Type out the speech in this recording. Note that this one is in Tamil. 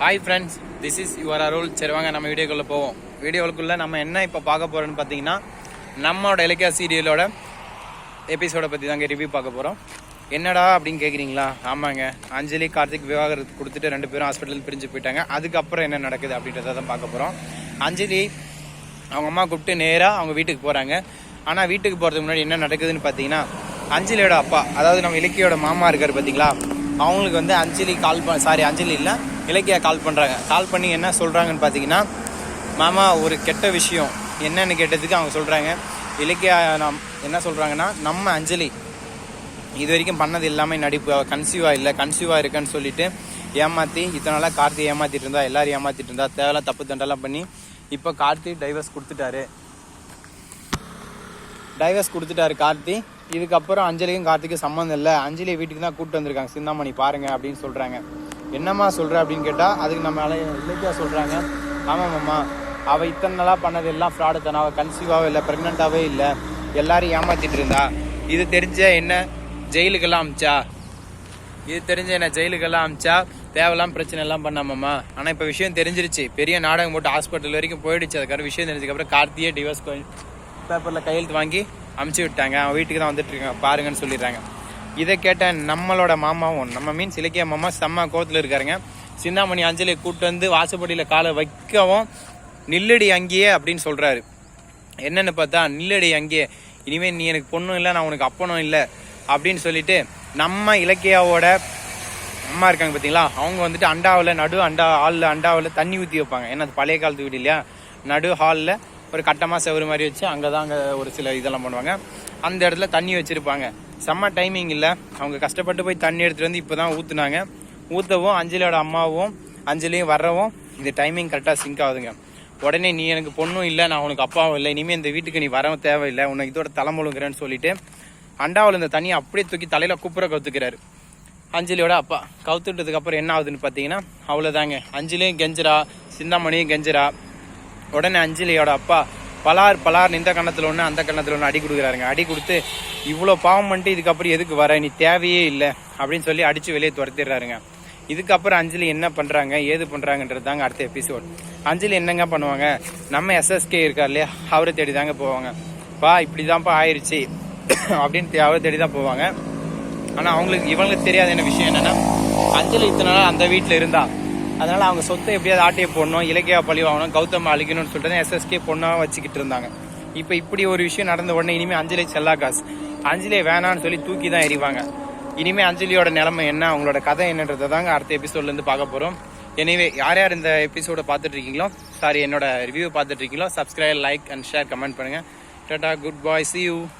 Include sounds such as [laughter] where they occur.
Hi friends this is your Arul சரி வாங்க நம்ம வீடியோக்குள்ளே போவோம். வீடியோக்குள்ளே நம்ம என்ன இப்போ பார்க்க போகிறோம்னு பார்த்தீங்கன்னா நம்மளோட இலக்கிய சீரியலோட எபிசோடை பற்றி தாங்க ரிவ்யூ பார்க்க போகிறோம் என்னடா அப்படின்னு கேட்குறீங்களா ஆமாங்க. அஞ்சலி கார்த்திக் விவாகரத்து கொடுத்துட்டு ரெண்டு பேரும் ஹாஸ்பிட்டல் பிரிஞ்சு போயிட்டாங்க. அதுக்கப்புறம் என்ன நடக்குது அப்படின்றத தான் பார்க்க போகிறோம் அஞ்சலி அவங்க அம்மா கூப்பிட்டு நேராக அவங்க வீட்டுக்கு போகிறாங்க ஆனால் வீட்டுக்கு போகிறதுக்கு முன்னாடி என்ன நடக்குதுன்னு பார்த்தீங்கன்னா அஞ்சலியோட அப்பா அதாவது நம்ம இலக்கியோட மாமா இருக்கார் பார்த்தீங்களா? அவங்களுக்கு வந்து அஞ்சலி கால் பண்ண சாரி அஞ்சலி இல்லை. இலக்கியா கால் பண்ணுறாங்க கால் பண்ணி என்ன சொல்கிறாங்கன்னு பார்த்தீங்கன்னா மாமா ஒரு கெட்ட விஷயம். என்னன்னு கேட்டதுக்கு அவங்க சொல்கிறாங்க இலக்கியா நாம் என்ன சொல்கிறாங்கன்னா நம்ம அஞ்சலி இது வரைக்கும் பண்ணது எல்லாமே நடிப்பு. கன்சீவாக இல்லை. கன்சீவாக இருக்கேன்னு சொல்லிட்டு ஏமாற்றி இத்தனை நாளாக கார்த்தி ஏமாற்றிட்டு இருந்தா எல்லாரும் ஏமாற்றிட்டு இருந்தா தேவையில்லாம் தப்பு தண்டெல்லாம் பண்ணி இப்போ கார்த்தி டைவர்ஸ் கொடுத்துட்டாரு. டைவர்ஸ் கொடுத்துட்டாரு கார்த்தி. இதுக்கப்புறம் அஞ்சலிக்கும் கார்த்திக்கும் சம்மந்தம் இல்லை. அஞ்சலி வீட்டுக்கு தான் கூப்பிட்டு வந்திருக்காங்க. சிந்தாமணி பாருங்க அப்படின்னு சொல்கிறாங்க என்னம்மா சொல்கிற அப்படின்னு கேட்டால் அதுக்கு நம்ம அலை இலக்கியா சொல்கிறாங்க ஆமாம்மா அவள் இத்தனை நாளாக பண்ணது எல்லாம் ஃப்ராடு தானே. அவள் கன்சீவாகவே இல்லை ப்ரெக்னெண்ட்டாகவே இல்லை. எல்லாரும் ஏமாத்திட்டு இருந்தா. இது தெரிஞ்ச என்ன? ஜெயிலுக்கெல்லாம் அமிச்சா? இது தெரிஞ்ச என்ன? ஜெயிலுக்கெல்லாம் அமிச்சா? தேவையில்லாம் பிரச்சனை எல்லாம் பண்ணாமம்மா ஆனால் இப்போ விஷயம் தெரிஞ்சிருச்சு. பெரிய நாடகம் போட்டு ஹாஸ்பிட்டல் வரைக்கும் போயிடுச்சு. அதுக்காக விஷயம் தெரிஞ்சதுக்கப்புறம் கார்த்தியே டிவோர்ஸ் பேப்பரில் கையெழுத்து வாங்கி அமுச்சு விட்டாங்க. அவன் வீட்டுக்கு தான் வந்துட்டு இருக்காங்க பாருங்கன்னு சொல்லிடுறாங்க. இதை கேட்ட நம்மளோட மாமாவும் நம்ம மீன்ஸ் இலக்கிய மாமா செம்ம கோவத்தில் இருக்காருங்க. சிந்தாமணி அஞ்சலியை கூப்பிட்டு வந்து வாசப்படியில் காலை வைக்கவும் நில்லடி அங்கேயே அப்படின்னு சொல்கிறாரு என்னென்னு பார்த்தா நில்லடி அங்கேயே இனிமேல் நீ எனக்கு பொண்ணும் இல்லை நான் உனக்கு அப்பனும் இல்லை அப்படின்னு சொல்லிட்டு நம்ம இலக்கியாவோட அம்மா இருக்காங்க பார்த்தீங்களா அவங்க வந்துட்டு அண்டாவில் நடு அண்டா ஹாலில் அண்டாவில் தண்ணி ஊற்றி வைப்பாங்க. ஏன்னா அது பழைய காலத்து வீடு இல்லையா? நடு ஹாலில் ஒரு கட்டமாக செவரு மாதிரி வச்சு அங்கே தான் அங்கே ஒரு சில இதெல்லாம் பண்ணுவாங்க. அந்த இடத்துல தண்ணி வச்சுருப்பாங்க. செம்ம டைமிங் இல்லை. அவங்க கஷ்டப்பட்டு போய் தண்ணி எடுத்துகிட்டு வந்து இப்போ தான் ஊற்றுனாங்க ஊற்றவும் அஞ்சலியோட அம்மாவும் அஞ்சலியும் வர்றவும் இந்த டைமிங் கரெக்டாக சிங்க் ஆகுதுங்க. உடனே நீ எனக்கு பொண்ணும் இல்லை நான் உனக்கு அப்பாவும் இல்லை இனிமேல் இந்த வீட்டுக்கு நீ வரவும் தேவையில்லை உனக்கு இதோட தலைமுழுங்கிறேன்னு சொல்லிட்டு அண்டாவில் இந்த தண்ணியை அப்படியே தூக்கி தலையில் குப்புற கவுத்துக்கிறாரு. அஞ்சலியோட அப்பா கவுத்துட்டதுக்கப்புறம் என்ன ஆகுதுன்னு பார்த்தீங்கன்னா அவ்வளோதாங்க அஞ்சலியும் கெஞ்சரா சிந்தாமணியும் கெஞ்சரா உடனே அஞ்சலியோட அப்பா பலார் பலார் இந்த கண்ணத்தில் ஒன்று அந்த கண்ணத்தில் ஒன்று அடி கொடுக்குறாருங்க. அடி கொடுத்து இவ்வளோ பாவம் பண்ணிட்டு இதுக்கப்புறம் எதுக்கு வர? நீ தேவையே இல்லை அப்படின்னு சொல்லி அடித்து வெளியே துரத்திடுறாருங்க. இதுக்கப்புறம் அஞ்சலி என்ன பண்ணுறாங்க ஏது பண்ணுறாங்கன்றது தாங்க அடுத்த எபிசோட் அஞ்சலி என்னங்க பண்ணுவாங்க? நம்ம எஸ்எஸ்கே இருக்கார் இல்லையா? அவரை தேடி தாங்க போவாங்க. பா இப்படி தான்ப்பா ஆயிடுச்சு [coughs] அப்படின்னு அவரை தேடி தான் போவாங்க. ஆனால் அவங்களுக்கு இவங்களுக்கு தெரியாத என்ன விஷயம் என்னென்னா அஞ்சலி இத்தனை நாள் அந்த வீட்டில் இருந்தால் அதனால அவங்க சொத்தை எப்படியாவது ஆட்டையை போடணும் இலக்கியா பழி வாங்கணும் கௌதம் அழிக்கணும்னு சொல்லிட்டு எஸ்எஸ்கே பொண்ணாக வச்சுக்கிட்டு இருந்தாங்க. இப்போ இப்படி ஒரு விஷயம் நடந்த உடனே இனிமேல் அஞ்சலி செல்லா காசு. அஞ்சலியை வேணான்னு சொல்லி தூக்கி தான் எறிவாங்க. இனிமேல் அஞ்சலியோட நிலைமை என்ன அவங்களோட கதை என்னன்றதை தாங்க அடுத்த எபிசோட்லேருந்து பார்க்க போகிறோம் எனவே யார் யார் இந்த எபிசோட பார்த்துட்டு இருக்கீங்களோ சாரி என்னோட ரிவ்யூ பார்த்துட்டு இருக்கீங்களோ subscribe like and share comment பண்ணுங்கள் tata good bye see you